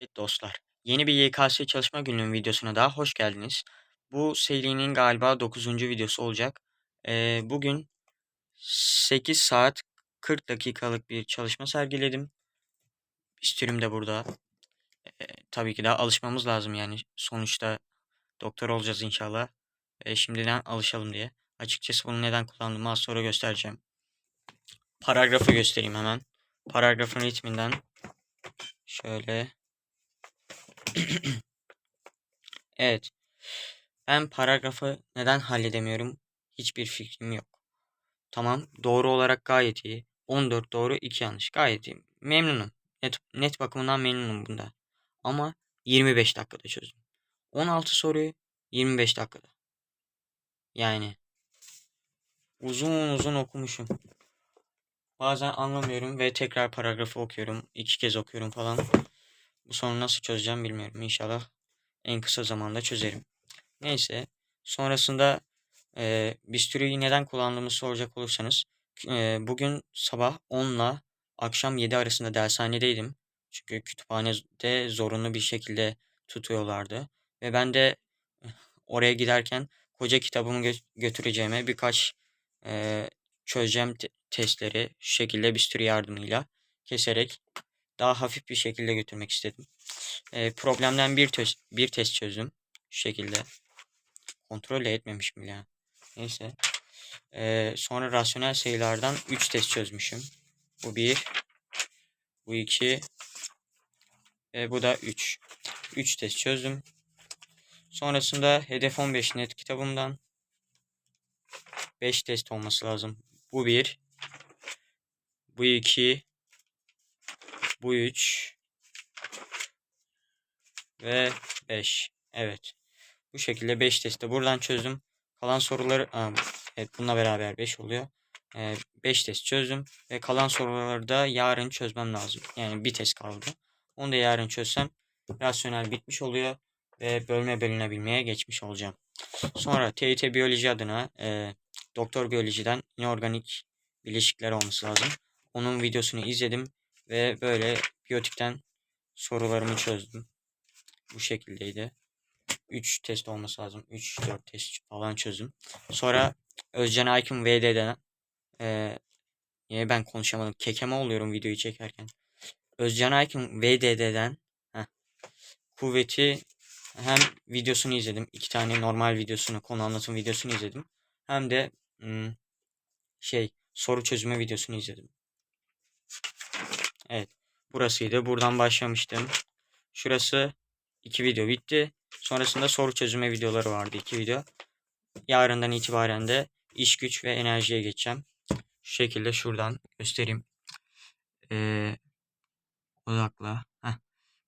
Evet dostlar, yeni bir YKS çalışma günlüğü videosuna daha hoş geldiniz. Bu serinin galiba 9. videosu olacak. Ee, bugün 8 saat 40 dakikalık bir çalışma sergiledim. İstürüm de burada. Ee, tabii ki daha alışmamız lazım yani. Sonuçta doktor olacağız inşallah. Ee, şimdiden alışalım diye. Açıkçası bunu neden kullandığımı az sonra göstereceğim. Paragrafı göstereyim hemen. Paragrafın ritminden şöyle Evet. Ben paragrafı neden halledemiyorum? Hiçbir fikrim yok. Tamam. Doğru olarak gayet iyi. 14 doğru 2 yanlış. Gayet iyi. Memnunum. Net, net bakımından memnunum bunda. Ama 25 dakikada çözdüm. 16 soruyu 25 dakikada. Yani uzun uzun okumuşum. Bazen anlamıyorum ve tekrar paragrafı okuyorum. iki kez okuyorum falan. Bu sorunu nasıl çözeceğim bilmiyorum. İnşallah en kısa zamanda çözerim. Neyse. Sonrasında e, bistürüyü neden kullandığımı soracak olursanız e, bugün sabah 10 ile akşam 7 arasında dershanedeydim. Çünkü kütüphanede zorunlu bir şekilde tutuyorlardı. Ve ben de oraya giderken koca kitabımı gö- götüreceğime birkaç e, çözeceğim te- testleri şu şekilde bisturi yardımıyla keserek daha hafif bir şekilde götürmek istedim. E, problemden bir, test, bir test çözdüm. Şu şekilde. Kontrol etmemişim bile. Neyse. E, sonra rasyonel sayılardan 3 test çözmüşüm. Bu 1. Bu 2. Ve bu da 3. 3 test çözdüm. Sonrasında hedef 15 net kitabımdan 5 test olması lazım. Bu 1. Bu 2. Bu 3. Ve 5. Evet. Bu şekilde 5 testi buradan çözdüm. Kalan soruları Aa, evet bununla beraber 5 oluyor. 5 test çözdüm ve kalan soruları da yarın çözmem lazım. Yani bir test kaldı. Onu da yarın çözsem rasyonel bitmiş oluyor ve bölme bölünebilmeye geçmiş olacağım. Sonra TYT biyoloji adına e, doktor biyolojiden inorganik bileşikler olması lazım. Onun videosunu izledim ve böyle biyotikten sorularımı çözdüm. Bu şekildeydi. 3 test olması lazım. 3-4 test falan çözdüm. Sonra Özcan Aykın VD'den e, niye ben konuşamadım. Kekeme oluyorum videoyu çekerken. Özcan Aykın VDD'den heh, kuvveti hem videosunu izledim. iki tane normal videosunu, konu anlatım videosunu izledim. Hem de hmm, şey soru çözümü videosunu izledim. Evet. Burasıydı. Buradan başlamıştım. Şurası iki video bitti. Sonrasında soru çözümü videoları vardı. iki video. Yarından itibaren de iş güç ve enerjiye geçeceğim. Şu şekilde şuradan göstereyim. Ee, odakla. Heh.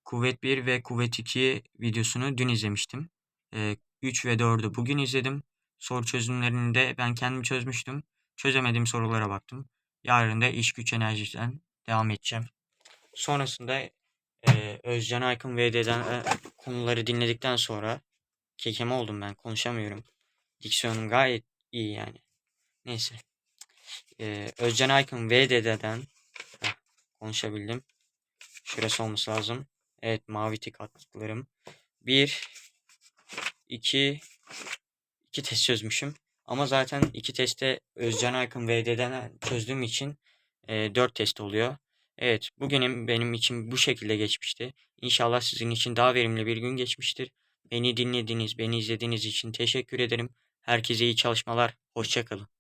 Kuvvet 1 ve Kuvvet 2 videosunu dün izlemiştim. Ee, 3 ve 4'ü bugün izledim. Soru çözümlerini de ben kendim çözmüştüm. Çözemediğim sorulara baktım. Yarın da iş güç enerjiden devam edeceğim. Sonrasında e, Özcan Aykın VD'den e, konuları dinledikten sonra kekeme oldum ben konuşamıyorum. Diksiyonum gayet iyi yani. Neyse. E, Özcan Aykın VD'den heh, konuşabildim. Şurası olması lazım. Evet mavi tik attıklarım. Bir, iki, iki test çözmüşüm. Ama zaten iki testte Özcan Aykın VD'den çözdüğüm için e, 4 test oluyor. Evet, bugünüm benim için bu şekilde geçmişti. İnşallah sizin için daha verimli bir gün geçmiştir. Beni dinlediğiniz, beni izlediğiniz için teşekkür ederim. Herkese iyi çalışmalar. Hoşçakalın.